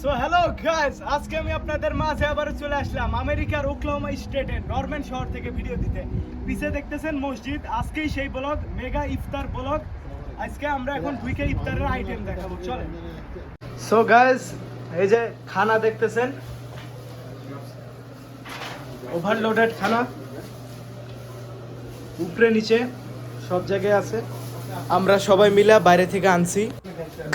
So hello guys আজকে আমি আপনাদের মাঝে আবার চলে আসলাম আমেরিকার ওকলাহোমা স্টেটের নরম্যান শহর থেকে ভিডিও দিতে। পিছে দেখতেছেন মসজিদ, আজকেই সেই ব্লগ, মেগা ইফতার ব্লগ। আজকে আমরা এখন ঢুকে ইফতারের আইটেম দেখাবো, চলেন। সো গাইস এই যে খানা দেখতেছেন। ওভারলোডেড খানা। উপরে, নিচে, সব জায়গায় আছে। আমরা সবাই মিলে বাইরে থেকে আনছি।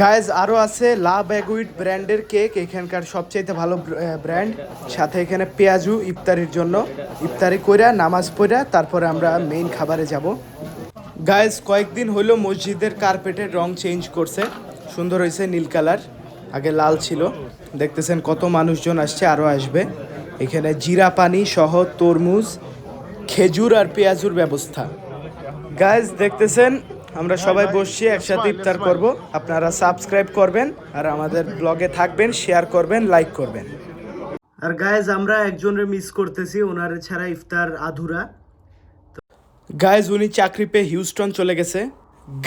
গায়েজ আরও আছে লা ব্যাগুইট ব্র্যান্ডের কেক, এখানকার সবচাইতে ভালো ব্র্যান্ড। সাথে এখানে পেঁয়াজু ইফতারির জন্য। ইফতারি কইরা, নামাজ পড়া তারপরে আমরা মেইন খাবারে যাব। গায়েজ কয়েকদিন হলো মসজিদের কার্পেটের রং চেঞ্জ করছে। সুন্দর হয়েছে নীল কালার, আগে লাল ছিল। দেখতেছেন কত মানুষজন আসছে আরও আসবে। এখানে জিরা পানি সহ তরমুজ, খেজুর আর পেঁয়াজুর ব্যবস্থা। গায়েজ দেখতেছেন আমরা সবাই বসছি একসাথে ইফতার করব। আপনারা সাবস্ক্রাইব করবেন আর আমাদের ব্লগে থাকবেন শেয়ার করবেন লাইক করবেন। আর গাইজ আমরা একজনের মিস করতেছি ওনার ছাড়া ইফতার আধুরা। গাইজ উনি চাকরি পেয়ে হিউস্টন চলে গেছে।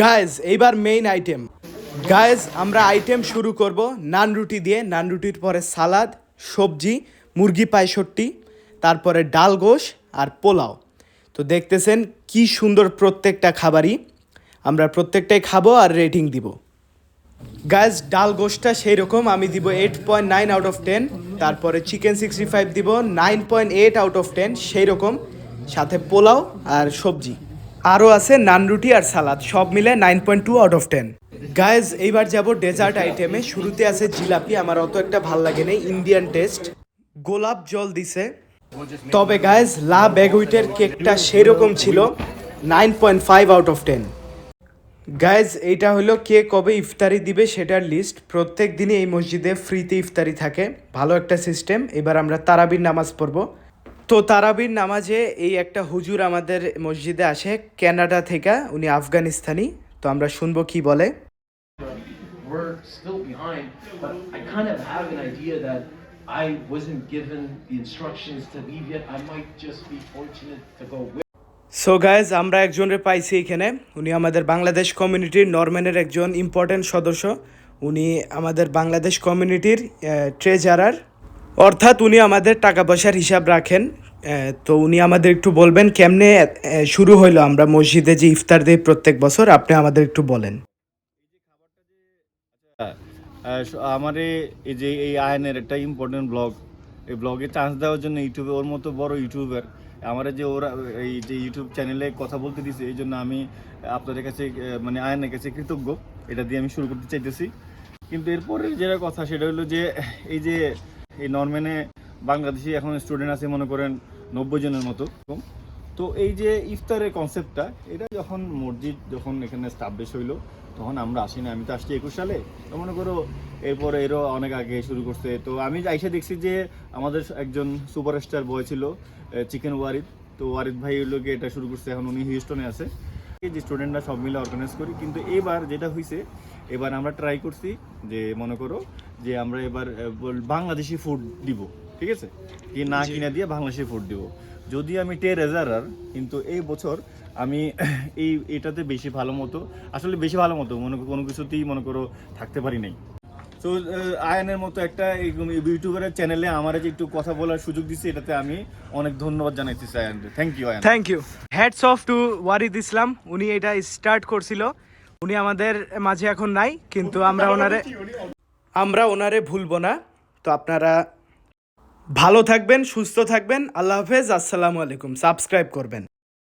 গাইজ এইবার মেইন আইটেম গাইজ আমরা আইটেম শুরু করব নান রুটি দিয়ে। নান রুটির পরে সালাদ সবজি মুরগি পায়ষট্টি তারপরে ডাল গোশ আর পোলাও। তো দেখতেছেন কি সুন্দর প্রত্যেকটা খাবারই। আমরা প্রত্যেকটাই খাব আর রেটিং দিব। গাইজ ডাল গোশটা সেই রকম আমি দিব eight point nine out of ten তারপরে চিকেন সিক্সটি ফাইভ দিব nine point eight out of ten সেই রকম সাথে পোলাও আর সবজি। আরও আছে নান রুটি আর সালাদ, সব মিলে nine point two out of ten guys এইবার যাব ডেজার্ট আইটেমে শুরুতে আছে জিলাপি, আমার অত একটা ভালো লাগে না ইন্ডিয়ান টেস্ট গোলাপ জল দিছে। তবে গাইজ লা ব্যাগুইটের কেকটা সেই রকম ছিল nine point five out of ten guys এটা হলো কে কবে ইফতারি দিবে সেটার লিস্ট প্রত্যেক দিনই এই মসজিদে ফ্রিতে ইফতারি থাকে। ভালো একটা সিস্টেম এবার আমরা তারাবির নামাজ পড়ব। তো তারাবির নামাজে এই একটা হুজুর আমাদের মসজিদে আসে, ক্যানাডা থেকে। উনি আফগানিস্তানি। তো আমরা শুনব কি বলে. সো গাইজ আমরা একজনের পাইছি এখানে। উনি আমাদের বাংলাদেশ কমিউনিটির নরম্যানের একজন ইম্পর্টেন্ট সদস্য। উনি আমাদের বাংলাদেশ কমিউনিটির ট্রেজারার অর্থাৎ উনি আমাদের টাকা পয়সার হিসাব রাখেন। তো উনি আমাদের একটু বলবেন কেমনে শুরু হইল আমরা মসজিদে যে ইফতার দিই প্রত্যেক বছর, আপনি আমাদের একটু বলেন। আমার এই যে এই আয়নের একটা ইম্পর্টেন্ট ব্লগ এই ব্লগে চান্স দেওয়ার জন্য ইউটিউবে ওর মতো বড় ইউটিউবার। আমার যে ওরা, এই যে ইউটিউব চ্যানেলে কথা বলতে দিছে, এই জন্য আমি আপনাদের কাছে মানে আয়নের কাছে কৃতজ্ঞ। এটা দিয়ে আমি শুরু করতে চাইতেছি। কিন্তু এরপরে যেটা কথা, সেটা হলো যে, এই যে, এই নর্ম্যানে বাংলাদেশি এখন স্টুডেন্ট আছে, মনে করেন, নব্বই জনের মতো। তো এই যে ইফতারের কনসেপ্টটা এটা যখন মসজিদ যখন এখানে স্টাবলিশ হইল, তখন আমরা আসি না আমি তো আসছি একুশ সালে। তো মনে করো, এরপরে এরও অনেক আগে শুরু করছে। তো আমি আইসা দেখছি যে আমাদের একজন সুপারস্টার বয় ছিল চিকেন ওয়ারিদ তো ওয়ারিদ ভাই লোকে এটা শুরু করছে। এখন উনি হিউস্টনে আছে। যে স্টুডেন্টরা সব মিলে অর্গানাইজ করি। কিন্তু এবার যেটা হয়েছে এবার আমরা ট্রাই করছি যে, মনে করো, যে আমরা এবার বল- বাংলাদেশি ফুড দিব। ঠিক আছে? কি না কিনা দিয়ে বাংলাদেশে ফুড দিব। যদি আমি টে রেজারার কিন্তু এই বছর আমি এই এটাতে বেশি ভালো মতো আসলে বেশি ভালো মতো মনে করো কোনো কিছুতেই মনে করো থাকতে পারি নাই। তো আয়নের মতো একটা ইউটিউবের চ্যানেলে আমার যে একটু কথা বলার সুযোগ দিচ্ছে এটাতে আমি অনেক ধন্যবাদ জানাইতেছি Ayon thank you Ayon. Thank you hats off to Warid Islam উনি এটা স্টার্ট করছিল। উনি আমাদের মাঝে এখন নাই কিন্তু আমরা ওনারে আমরা ওনারে ভুলবো না। তো আপনারা ভালো থাকবেন সুস্থ থাকবেন। আল্লাহ হাফেজ আসসালামু আলাইকুম। সাবস্ক্রাইব করবেন।